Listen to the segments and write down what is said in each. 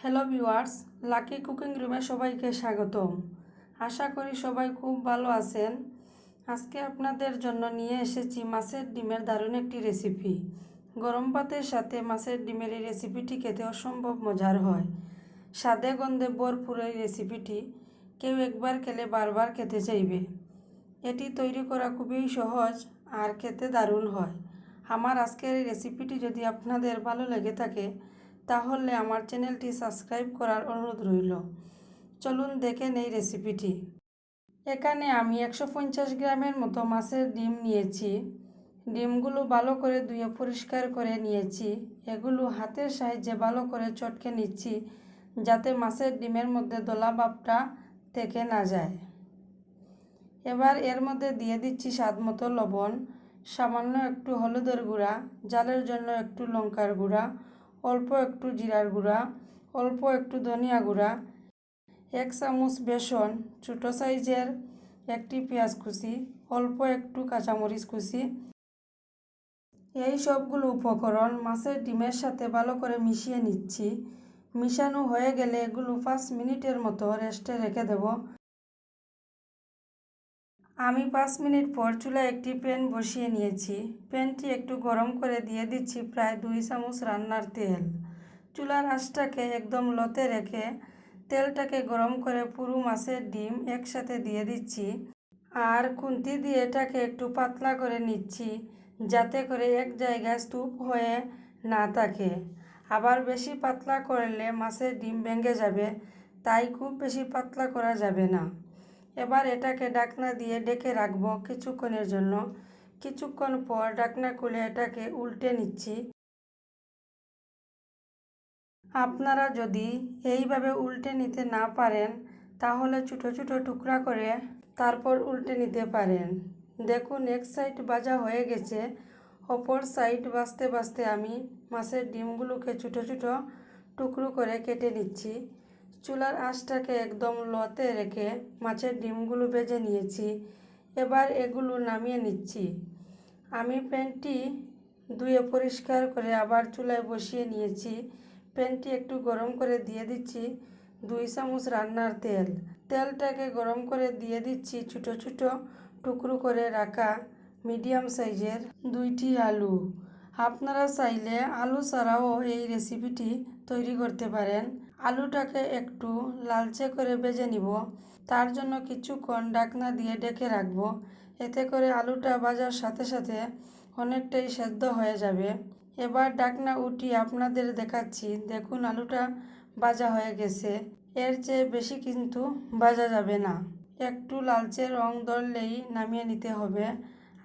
Hello viewers lucky cooking রুমে সবাইকে স্বাগতম। আশা করি সবাই খুব ভালো আছেন। আজকে আপনাদের জন্য নিয়ে এসেছি মাছের ডিমের দারুণ একটি রেসিপি গরম ভাতের সাথে মাছের ডিমের এই রেসিপিটি খেতে অসম্ভব মজার হয়। স্বাদে গন্ধে ভরপুর এই রেসিপিটি কেউ একবার খেলে বারবার খেতে চাইবে। এটি তৈরি করা খুবই সহজ আর খেতে দারুণ হয়। আমার আজকের এই রেসিপিটি যদি আপনাদের ভালো লেগে থাকে তাহলে আমার চ্যানেলটি সাবস্ক্রাইব করার অনুরোধ রইল। চলুন দেখে নেই রেসিপিটি। এখানে আমি একশো পঞ্চাশ গ্রামের মতো মাছের ডিম নিয়েছি। ডিমগুলো ভালো করে ধুয়ে পরিষ্কার করে নিয়েছি। এগুলো হাতের সাহায্যে ভালো করে চটকে নিচ্ছি যাতে মাছের ডিমের মধ্যে দলা ভাবটা থেকে না যায়। এবার এর মধ্যে দিয়ে দিচ্ছি স্বাদ মতো লবণ, সামান্য একটু হলুদের গুঁড়া, জালের জন্য একটু লঙ্কার গুঁড়া অল্প একটু জিরার গুঁড়া, অল্প একটু ধনিয়া গুঁড়া, এক চামচ বেসন, ছোটো সাইজের একটি পেঁয়াজ কুচি, অল্প একটু কাঁচামরিচ কুচি। এই সবগুলো উপকরণ মাছের ডিমের সাথে ভালো করে মিশিয়ে নিচ্ছি। মিশানো হয়ে গেলে এগুলো পাঁচ মিনিটের মতো রেস্টে রেখে দেব। আমি পাঁচ মিনিট পর চুলায় একটি প্যান বসিয়ে নিয়েছি। প্যানটি একটু গরম করে দিয়ে দিচ্ছি প্রায় দুই চামচ রান্নার তেল। চুলার আঁচটাকে একদম লতে রেখে তেলটাকে গরম করে পুরো মাছের ডিম একসাথে দিয়ে দিচ্ছি। আর খুন্তি দিয়ে এটাকে একটু পাতলা করে নিচ্ছি, যাতে করে এক জায়গায় স্তূপ হয়ে না থাকে। আবার বেশি পাতলা করলে মাছের ডিম ভেঙে যাবে, তাই খুব বেশি পাতলা করা যাবে না। এবার এটাকে ডাকনা দিয়ে ডেকে রাখব কিছুক্ষণের জন্য। কিছুক্ষণ পর ডাকনা খুলে এটাকে উল্টে নিচ্ছি। আপনারা যদি এইভাবে উল্টে নিতে না পারেন, তাহলে ছোটো ছোটো টুকরা করে তারপর উল্টে নিতে পারেন। দেখুন, এক সাইড বাজা হয়ে গেছে। অপর সাইড বাঁচতে বাঁচতে আমি মাছের ডিমগুলোকে ছোটো ছোটো টুকরো করে কেটে নিচ্ছি। চুলার আঁচটাকে একদম লতে রেখে মাছের ডিমগুলো ভেজে নিয়েছি। এবার এগুলো নামিয়ে নিচ্ছি। আমি প্যানটি ধুয়ে পরিষ্কার করে আবার চুলায় বসিয়ে নিয়েছি। প্যানটি একটু গরম করে দিয়ে দিচ্ছি দুই চামচ রান্নার তেল। তেলটাকে গরম করে দিয়ে দিচ্ছি ছোটো ছোটো টুকরো করে রাখা মিডিয়াম সাইজের দুইটি আলু। আপনারা চাইলে আলু ছাড়াও এই রেসিপিটি তৈরি করতে পারেন। আলুটাকে একটু লালচে করে ভেজে নিব। তার জন্য কিছুক্ষণ ডাকনা দিয়ে ডেকে রাখব। এতে করে আলুটা ভাজার সাথে সাথে অনেকটাই সেদ্ধ হয়ে যাবে। এবার ডাকনা উঠিয়ে আপনাদের দেখাচ্ছি। দেখুন, আলুটা ভাজা হয়ে গেছে। এর চেয়ে বেশি কিন্তু ভাজা যাবে না। একটু লালচে রং ধরলেই নামিয়ে নিতে হবে।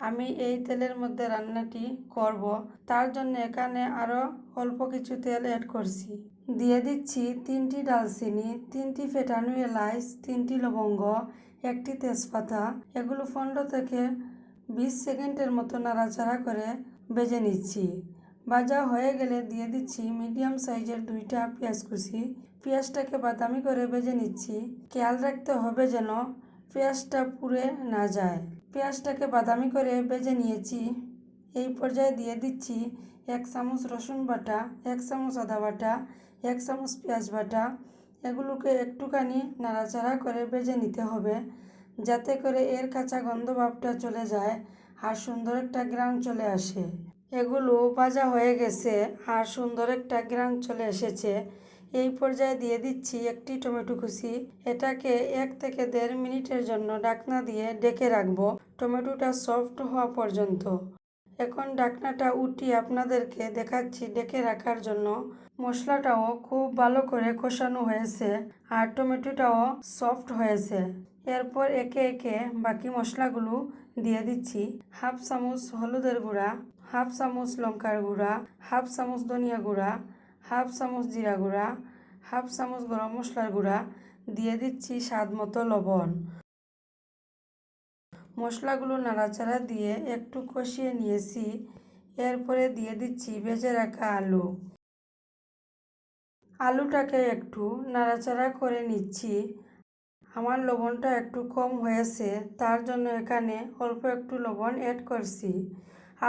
আমি এই তেলের মধ্যে রান্নাটি করব। তার জন্য এখানে আরও অল্প কিছু তেল অ্যাড করছি। দিয়ে দিচ্ছি তিনটি ডালচিনি, তিনটি ফেটানো এলাইচ, তিনটি লবঙ্গ, একটি তেজপাতা। এগুলো পনেরো থেকে বিশ সেকেন্ডের মতো নাড়াচাড়া করে বেজে নিচ্ছি। ভাজা হয়ে গেলে দিয়ে দিচ্ছি মিডিয়াম সাইজের দুইটা পেঁয়াজ কুচি। পেঁয়াজটাকে বাদামি করে বেজে নিচ্ছি। খেয়াল রাখতে হবে যেন পেঁয়াজটা পুড়ে না যায়। পেঁয়াজটাকে বাদামি করে বেজে নিয়েছি। এই পর্যায়ে দিয়ে দিচ্ছি এক চামচ রসুন বাটা, এক চামচ আদা বাটা, এক চামচ পেঁয়াজ বাটা। এগুলোকে একটুখানি নাড়াচাড়া করে বেজে নিতে হবে, যাতে করে এর কাঁচা গন্ধ ভাবটা চলে যায় আর সুন্দর একটা গ্রাম চলে আসে। এগুলো ভাজা হয়ে গেছে আর সুন্দর একটা গ্রাম চলে এসেছে। এই পর্যায়ে দিয়ে দিচ্ছি একটি টমেটো কুচি। এটাকে এক থেকে দেড় মিনিটের জন্য ডাকনা দিয়ে ডেকে রাখব। টমেটোটা সফট হওয়া পর্যন্ত। এখন ডাকনাটা উঠিয়ে আপনাদেরকে দেখাচ্ছি ডেকে রাখার জন্য। মশলাটাও খুব ভালো করে কষানো হয়েছে আর টমেটোটাও সফট হয়েছে। এরপর একে একে বাকি মশলাগুলো দিয়ে দিচ্ছি। হাফ চামচ হলুদের গুঁড়া, হাফ চামচ লঙ্কার গুঁড়া, হাফ চামচ ধনিয়া গুঁড়া হাফ চামচ জিরা গুঁড়া, হাফ চামচ গরম মশলার গুঁড়া, দিয়ে দিচ্ছি স্বাদ মতো লবণ। মশলাগুলো নাড়াচাড়া দিয়ে একটু কষিয়ে নিয়েছি। এরপরে দিয়ে দিচ্ছি ভেজে রাখা আলু। আলুটাকে একটু নাড়াচাড়া করে নিচ্ছি। আমার লবণটা একটু কম হয়েছে, তার জন্য এখানে অল্প একটু লবণ অ্যাড করছি।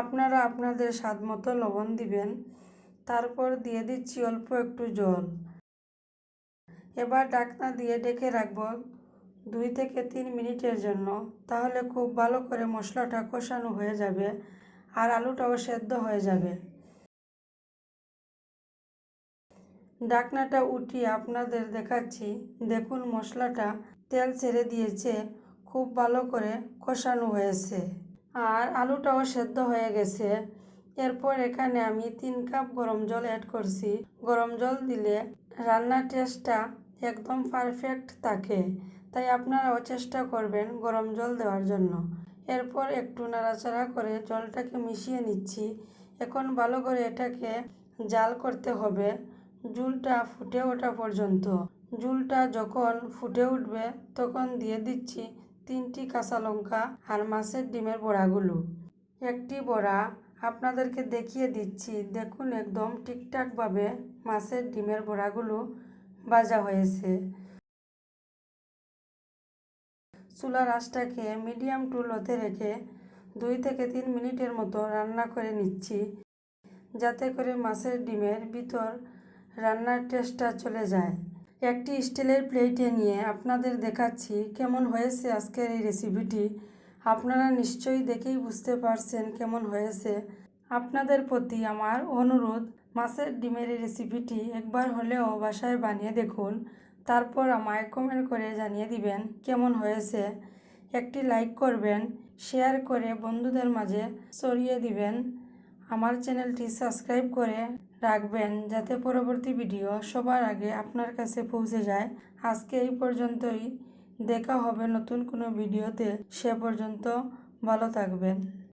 আপনারা আপনাদের স্বাদ মতো লবণ দিবেন। তারপর দিয়ে দিচ্ছি অল্প একটু জল। এবার ডাকনা দিয়ে ডেকে রাখব দুই থেকে তিন মিনিটের জন্য। তাহলে খুব ভালো করে মশলাটা কষানো হয়ে যাবে আর আলুটাও সেদ্ধ হয়ে যাবে। ডাকনাটা উঠিয়ে আপনাদের দেখাচ্ছি। দেখুন মশলাটা তেল ছেড়ে দিয়েছে, খুব ভালো করে কষানো হয়েছে। আর আলুটাও সেদ্ধ হয়ে গেছে। এরপর এখানে আমি তিন কাপ গরম জল অ্যাড করছি। গরম জল দিলে রান্নার টেস্টটা একদম পারফেক্ট থাকে। তাই আপনারাও চেষ্টা করবেন গরম জল দেওয়ার জন্য। এরপর একটু নাড়াচাড়া করে জলটাকে মিশিয়ে নিচ্ছি। এখন ভালো করে এটাকে জাল করতে হবে। জুলটা ফুটে ওঠা পর্যন্ত। জুলটা যখন ফুটে উঠবে, তখন দিয়ে দিচ্ছি তিনটি কাঁচা লঙ্কা আর মাছের ডিমের বড়াগুলো। একটি বড়া আপনাদেরকে দেখিয়ে দিচ্ছি, দেখুন একদম ঠিকঠাকভাবে মাছের ডিমের বড়াগুলো ভাজা হয়েছে। চুলার আঁচটাকে মিডিয়াম টু লোতে রেখে দুই থেকে তিন মিনিটের মতো রান্না করে নিচ্ছি, যাতে করে মাছের ডিমের ভিতর রান্নার টেস্টটা চলে যায়। একটি স্টিলের প্লেটে নিয়ে আপনাদের দেখাচ্ছি কেমন হয়েছে আজকের এই রেসিপিটি। আপনারা নিশ্চয়ই দেখেই বুঝতে পারছেন কেমন হয়েছে। আপনাদের প্রতি আমার অনুরোধ, মাছের ডিমের রেসিপিটি একবার হলেও বাসায় বানিয়ে দেখুন, তারপর আমায় কমেন্ট করে জানিয়ে দিবেন কেমন হয়েছে। একটি লাইক করবেন শেয়ার করে বন্ধুদের মাঝে ছড়িয়ে দিবেন। আমার চ্যানেলটি সাবস্ক্রাইব করে রাখবেন যাতে পরবর্তী ভিডিও সবার আগে আপনার কাছে পৌঁছে যায়। আজকে এই পর্যন্তই। দেখা হবে নতুন কোনো ভিডিওতে সে পর্যন্ত ভালো থাকবেন।